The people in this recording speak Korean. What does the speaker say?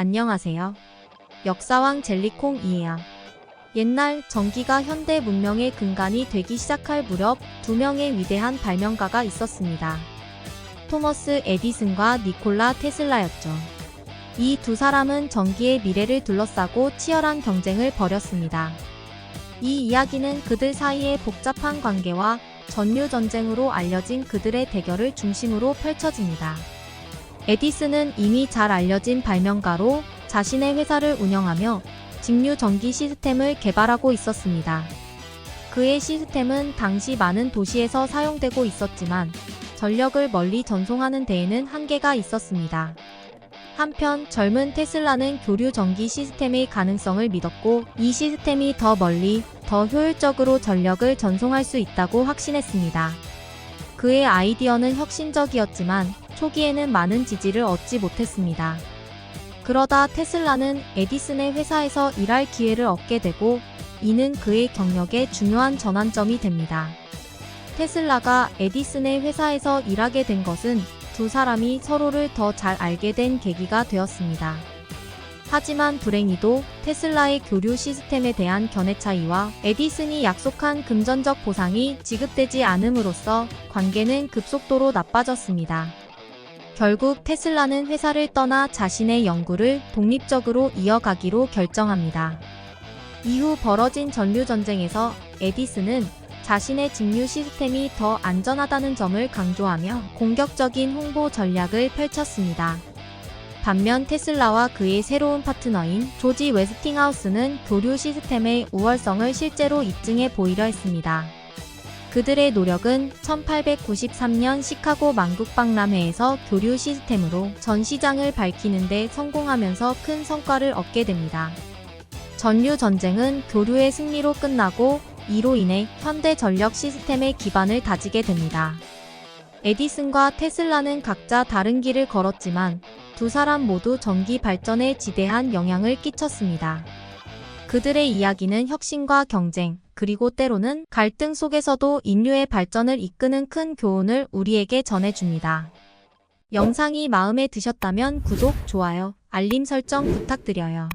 안녕하세요. 역사왕 젤리콩이에요. 옛날 전기가 현대 문명의 근간이 되기 시작할 무렵 두 명의 위대한 발명가가 있었습니다. 토머스 에디슨과 니콜라 테슬라였죠. 이 두 사람은 전기의 미래를 둘러싸고 치열한 경쟁을 벌였습니다. 이 이야기는 그들 사이의 복잡한 관계와 전류 전쟁으로 알려진 그들의 대결을 중심으로 펼쳐집니다. 에디슨은 이미 잘 알려진 발명가로 자신의 회사를 운영하며 직류 전기 시스템을 개발하고 있었습니다. 그의 시스템은 당시 많은 도시에서 사용되고 있었지만 전력을 멀리 전송하는 데에는 한계가 있었습니다. 한편 젊은 테슬라는 교류 전기 시스템의 가능성을 믿었고 이 시스템이 더 멀리 더 효율적으로 전력을 전송할 수 있다고 확신했습니다. 그의 아이디어는 혁신적이었지만 초기에는 많은 지지를 얻지 못했습니다. 그러다 테슬라는 에디슨의 회사에서 일할 기회를 얻게 되고 이는 그의 경력의 중요한 전환점이 됩니다. 테슬라가 에디슨의 회사에서 일하게 된 것은 두 사람이 서로를 더 잘 알게 된 계기가 되었습니다. 하지만 불행히도 테슬라의 교류 시스템에 대한 견해 차이와 에디슨이 약속한 금전적 보상이 지급되지 않음으로써 관계는 급속도로 나빠졌습니다. 결국 테슬라는 회사를 떠나 자신의 연구를 독립적으로 이어가기로 결정합니다. 이후 벌어진 전류 전쟁에서 에디슨은 자신의 직류 시스템이 더 안전하다는 점을 강조하며 공격적인 홍보 전략을 펼쳤습니다. 반면 테슬라와 그의 새로운 파트너인 조지 웨스팅하우스는 교류 시스템의 우월성을 실제로 입증해 보이려 했습니다. 그들의 노력은 1893년 시카고 만국박람회에서 교류 시스템으로 전 시장을 밝히는데 성공하면서 큰 성과를 얻게 됩니다. 전류 전쟁은 교류의 승리로 끝나고 이로 인해 현대 전력 시스템의 기반을 다지게 됩니다. 에디슨과 테슬라는 각자 다른 길을 걸었지만 두 사람 모두 전기 발전에 지대한 영향을 끼쳤습니다. 그들의 이야기는 혁신과 경쟁, 그리고 때로는 갈등 속에서도 인류의 발전을 이끄는 큰 교훈을 우리에게 전해줍니다. 영상이 마음에 드셨다면 구독, 좋아요, 알림 설정 부탁드려요.